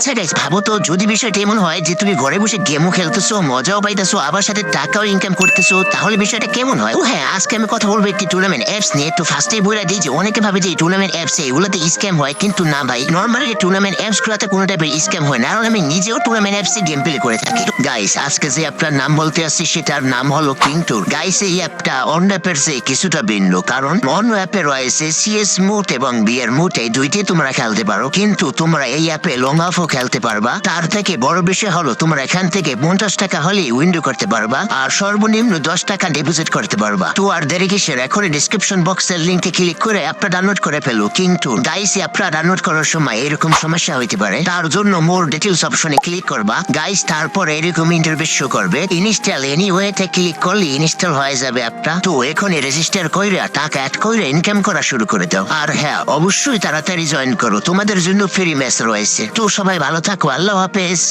আচ্ছা গাইস ভাবো তো, যদি বিষয়টা এমন হয় যে তুমি ঘরে বসে গেমও খেলতেছো, মজাও পাইতেছো, আবার সাথে টাকাও ইনকাম করতেছো, তাহলে বিষয়টা কেমন হয়? ও হ্যাঁ আজকে আমি কথা বলব একটি টুর্নামেন্ট অ্যাপস নিয়ে। তো ফার্স্টে বলে দিই যে, অনেকে ভাবে যে টুর্নামেন্ট অ্যাপস এগুলোতে স্ক্যাম হয়, কিন্তু না ভাই। নর্মালি টুর্নামেন্ট অ্যাপস গুলোতে কোনো টাইপের স্ক্যাম হয় না। কারণ আমি নিজেও টুর্নামেন্ট অ্যাপস এ গেম প্লে করে থাকি। গাইস আজকে যে অ্যাপটার নাম বলতে আসছি, সেটার নাম হলো কিং টুর গাইস এই অ্যাপটা অন্য অ্যাপের চেয়ে কিছুটা ভিন্ন। কারণ অন্য অ্যাপে রয়েছে সিএস মুট এবং বিয়ার মুট এই দুইটি তোমরা খেলতে পারো। কিন্তু তোমরা এই অ্যাপে লং অফও খেলতে পারবা। তার থেকে বড় বিষয় হলো তোমরা এখান থেকে পঞ্চাশ টাকা হলে উইন্ডো করতে পারবা আর সর্বনিম্ন দশ টাকা ডিপোজিট করতে পারবা। তো আর দেরি কিসের? এখন ডিসক্রিপশন বক্সের লিঙ্কে ক্লিক করে অ্যাপটা ডাউনলোড করে ফেলো। কিন্তু গাইস অ্যাপটা ডাউনলোড করার সময় এরকম সমস্যা হইতে পারে। তার জন্য মোর ডিটেলস অপশনে ক্লিক করবা। গাইস তারপর এরকম ইন্টারভিউ শো করবে। ইনস্টল এনিওয়েতে ক্লিক করলে ইনস্টল হয়ে যাবে অ্যাপটা তো এখন রেজিস্টার কইরা টাকা অ্যাড কইরা ইনকাম করা শুরু করে দাও। আর হ্যাঁ অবশ্যই তাড়াতাড়ি জয়েন করো। তোমাদের জন্য ফ্রি মেস রয়েছে। তো সবাই ভালো থাকো আল্লাহ হাফেজ।